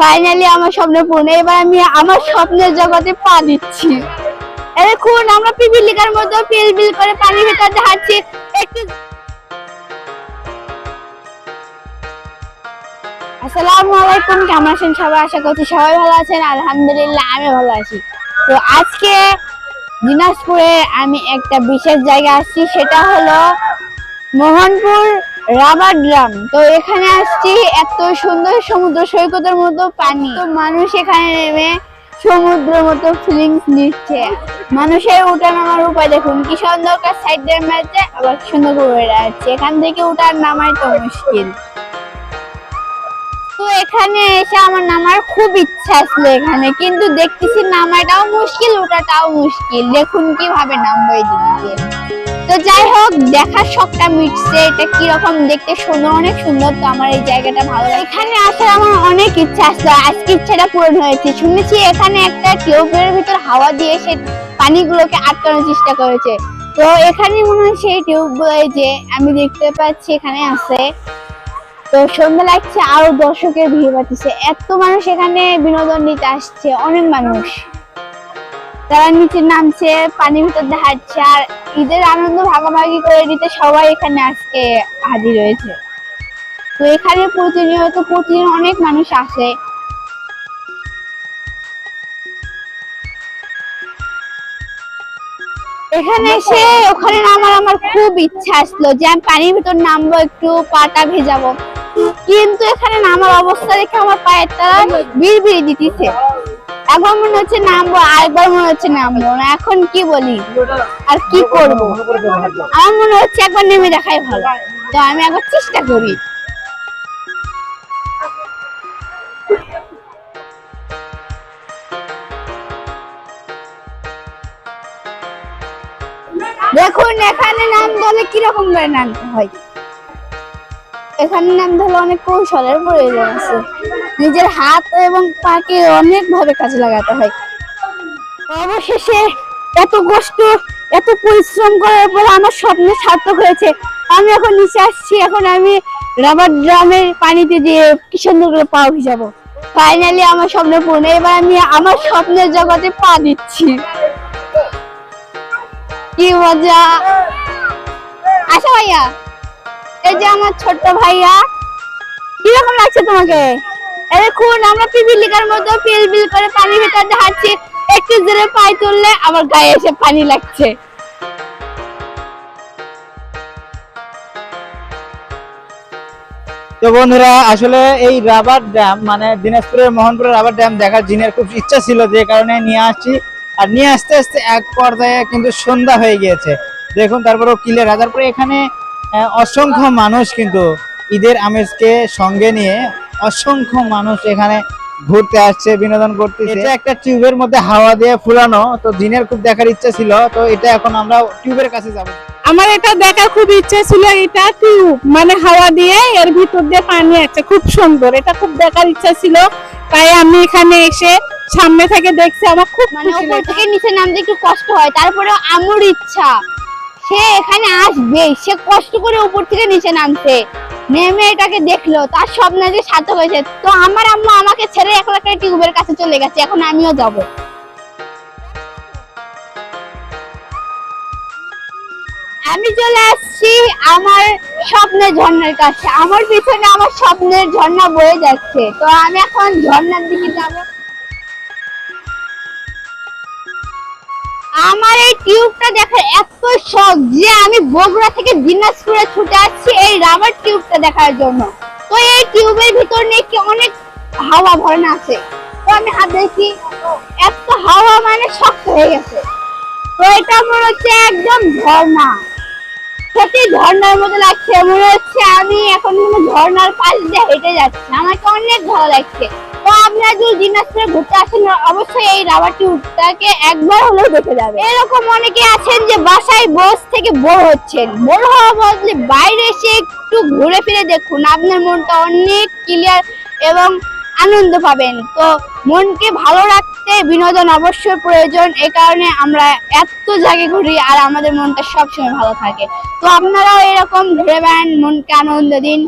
Finally আমার স্বপ্ন পূর্ণ। এবার আমি আমার স্বপ্নের জগতে পা দিচ্ছি। এই দেখুন, আমরা পিপিলিকার মতো পিলবিল করে পানির ভেতর একটু আসসালামু আলাইকুম, কেমন আছেন সবাই? আশা করছি সবাই ভালো আছেন। আলহামদুলিল্লাহ, আমি ভালো আছি। তো আজকে দিনাজপুরে আমি একটা বিশেষ জায়গা আসছি। সেটা হলো মোহনপুর রাবার ড্রাম তো এখানে আসছি এত সুন্দর সমুদ্র সৈকতের মতো পানি। তো মানুষ এখানে নেমে সমুদ্রের মতো ফিলিংস নিচ্ছে। মানুষের উঠা নামার উপায় দেখুন কি সুন্দর সাইড দিয়ে মারছে, আবার সুন্দর করে যাচ্ছে। এখান থেকে উঠার নামাই তো মুশকিল। তো এখানে এসে আমার নামার খুব ইচ্ছা আসলো এখানে, কিন্তু দেখতেছি নামাটাও মুশকিল ওঠাটাও মুশকিল। দেখুন কীভাবে নামবো এই দিক তো যাই হোক, দেখার শখটা মিটছে। এটা কীরকম দেখতে সুন্দর অনেক সুন্দর, তো আমার এই জায়গাটা ভালো লাগে এখানে আসার আমার অনেক ইচ্ছা আসলো আজকে ইচ্ছাটা পূরণ হয়েছে। শুনেছি এখানে একটা টিউবের ভিতর হাওয়া দিয়ে সে পানিগুলোকে আটকানোর চেষ্টা করেছে। তো এখানে মনে হয় সেই টিউবগুলো যে আমি দেখতে পাচ্ছি এখানে আছে। তো সন্ধ্যা লাগছে, আরও দর্শকের ভিড় বাড়তেছে। এত মানুষ এখানে বিনোদন নিতে আসছে, অনেক মানুষ। তারা নিচে নামছে পানির ভিতর দিয়ে হাঁটছে আর ঈদের আনন্দ ভাগাভাগি করে নিতে সবাই এখানে আজকে হাজির হয়েছে। তো এখানে প্রতিনিয়ত প্রতিদিন অনেক মানুষ আসে। এখানে এসে ওখানে নামার আমার খুব ইচ্ছা আসলো যে আমি পানির ভিতর নামবো একটু পাটা ভেজাবো। কিন্তু এখানে নামার অবস্থা দেখে আমার পায়ের তারা বিড়বিড়ি দিতেছে। একবার মনে হচ্ছে নামবো, আরেকবার মনে হচ্ছে নামবো এখন কি বলি? আর কি করব? আমার মনে হচ্ছে একবার নেমে দেখাই ভালো। তো আমি একবার চেষ্টা করি। দেখুন, এখানে নাম বলে কীরকম করে নামতে হয়? এখানে নাম ধরলে অনেক কৌশলের প্রয়োজন আছে। নিজের হাত এবং পাকে অনেক ভাবে কাজে লাগাতে হয়। অবশেষে এত কষ্ট, এত পরিশ্রম করার পর আমার স্বপ্ন সার্থক হয়েছে। আমি এখন নিচে আসছি, এখন আমি রাবার ড্রামের পানিতে দিয়ে কি সুন্দর করে পা ভিজাবো ফাইনালি আমার স্বপ্ন পূর্ণ, এবার আমি আমার স্বপ্নের জগতে পা দিচ্ছি। কি মজা! আচ্ছা ভাইয়া এই যে আমার ছোট্ট ভাইয়া, কীরকম লাগছে তোমাকে? আমরা পিপিলিকার মতো করে একটু জোরে পায়ে তুললে আমার গায়ে এসে পানি লাগছে। তো বন্ধুরা, আসলে এই রাবার ড্যাম মানে দিনাজপুরের মোহনপুরের রাবার ড্যাম দেখার জিনের খুব ইচ্ছা ছিল, যে কারণে নিয়ে আসছি। আর নিয়ে আসতে আসতে এক পর্যায়ে কিন্তু সন্ধ্যা হয়ে গিয়েছে। দেখুন, তারপরেও ক্লিয়ার পরে এখানে অসংখ্য মানুষ কিন্তু ঈদের আমেজকে সঙ্গে নিয়ে অসংখ্য মানুষ এখানে ঘুরতে আসছে বিনোদন করতে এটা একটা টিউবের মধ্যে হাওয়া দিয়ে ফুলানো তো দিনের খুব দেখার ইচ্ছা ছিল তো এটা এখন আমরা টিউবের কাছে যাব। আমার এটা দেখার খুব ইচ্ছে ছিল এটা টিউব মানে হাওয়া দিয়ে এর ভিতর দিয়ে পানি আছে খুব সুন্দর এটা খুব দেখার ইচ্ছা ছিল। তাই আমি এখানে এসে সামনে থেকে দেখছি আমার খুব মানে উপর থেকে নিচে নামতে একটু কষ্ট হয় তারপরে আমুর ইচ্ছা। সে এখানে আসবে, সে কষ্ট করে উপর থেকে নিচে নামছে। নেমে এটাকে দেখল, তার স্বপ্ন যে সার্থক হয়েছে। তো আমার আম্মা আমাকে ছেড়ে এক লাখ টিউবের কাছে চলে গেছে, এখন আমিও যাব। আমি চলে আসছি আমার স্বপ্নের ঝর্ণার কাছে। আমার পিছনে আমার স্বপ্নের ঝর্ণা বয়ে যাচ্ছে। তো আমি এখন ঝর্ণার দিকে যাব। আমার এই টিউবটা দেখার এত শখ যে আমি বগুড়া থেকে দিনাজপুরে ছুটে আসছি এই রাবার টিউবটা দেখার জন্য। তো এই টিউবের ভিতর নাকি অনেক হাওয়া ভরানো আছে? তো আমি হাত দেখি, এত হাওয়া মানে শক্ত হয়ে গেছে। তো এটা মনে হচ্ছে একদম ঝর্ণা। সত্যি ঝর্ণার মতো লাগছে, মনে হচ্ছে আমি এখন ঝর্ণার পাশ দিয়ে হেঁটে যাচ্ছি। আমাকে অনেক ভালো লাগছে। তো আপনারা যদি দিনাজপুরে ঘুরতে আসেন অবশ্যই এই রাবার টিউবটাকে একবার হলেও দেখে যাবে। এরকম অনেকে আছেন যে বাসায় বস থেকে বোর হচ্ছেন। বোর হওয়া বদলে বাইরে এসে একটু ঘুরে ফিরে দেখুন, আপনার মনটা অনেক ক্লিয়ার এবং আনন্দ পাবেন। তো মনকে ভালো রাখতে বিনোদন অবশ্যই প্রয়োজন এই কারণে আমরা এত জায়গায় ঘুরি আর আমাদের মনটা সবসময় ভালো থাকে। তো আপনারাও এরকম ঘুরে বেড়ান, মনকে আনন্দ দিন।